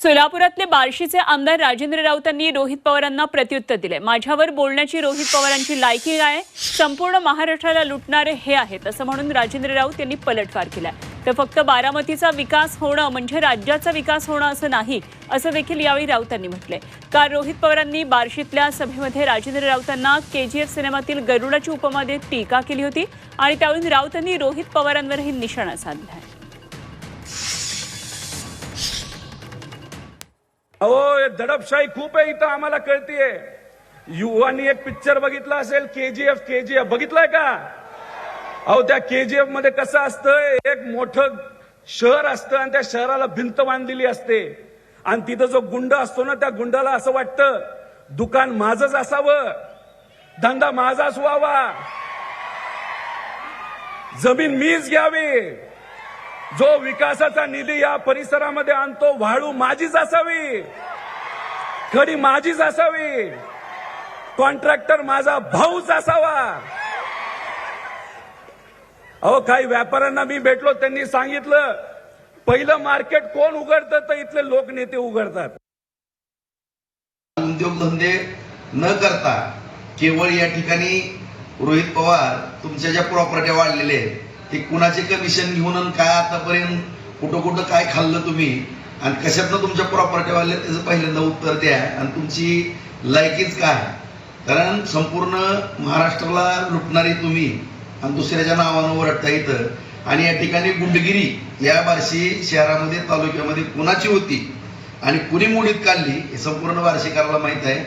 सोलापुरातले बार्शीचे आमदार राजेंद्र राऊतांनी रोहित पवारांना प्रत्युत्तर दिले. माझ्यावर बोलण्याची रोहित पवारांची लायकी काय संपूर्ण महाराष्ट्राला लुटणारे हे आहेत असं म्हणून राजेंद्र राऊत यांनी पलटवार केलाय. तर फक्त बारामतीचा विकास होणं म्हणजे राज्याचा विकास होणं असं नाही असं देखील यावेळी राऊतांनी म्हटलंय. काल रोहित पवारांनी बार्शीतल्या सभेमध्ये राजेंद्र राऊतांना केजीएफ सिनेमातील गरुडाची उपमा देत टीका केली होती आणि त्यावरून राऊतांनी रोहित पवारांवरही निशाणा साधला आहे अहो दडपशाही खूप आहे इथं आम्हाला कळतीये. युवांनी एक पिक्चर बघितला असेल केजीएफ केजीएफ बघितलाय का? अहो त्या केजीएफमध्ये कसं असतं एक मोठं शहर असतं आणि त्या शहराला भिंत बांधलेली असते. आणि तिथं जो गुंड असतो ना त्या गुंडाला असं वाटतं दुकान माझच असावं धंदा माझाच व्हावा. जमीन मीच घ्यावी. जो विकासाचा निधी या परिसरामध्ये आणतो वाळू माझीच असावी. खडी माझीच असावी. कॉन्ट्रॅक्टर माझा भाऊच असावा. अहो काही व्यापाऱ्यांना मी भेटलो त्यांनी सांगितलं पहिलं मार्केट कोण उघडतं तर इथले लोकनेते उघडतात. उद्योगधंदे न करता केवळ या ठिकाणी रोहित पवार तुमच्या ज्या प्रॉपर्ट्या वाढलेल्या आहेत ते कुणाचे कमिशन घेऊन आणि काय आतापर्यंत कुठं कुठं काय खाल्लं तुम्ही? आणि कशातनं तुमच्या प्रॉपर्टी वाढल्या त्याचं पहिल्यांदा उत्तर द्या. आणि तुमची लायकीच काय? कारण संपूर्ण महाराष्ट्राला लुटणारी तुम्ही आणि दुसऱ्याच्या नावानं ओरडता इथं. आणि या ठिकाणी गुंडगिरी या बार्शी शहरामध्ये तालुक्यामध्ये कुणाची होती? आणि कुणी मोडीत काढली हे संपूर्ण वार्षिकाला माहीत आहे.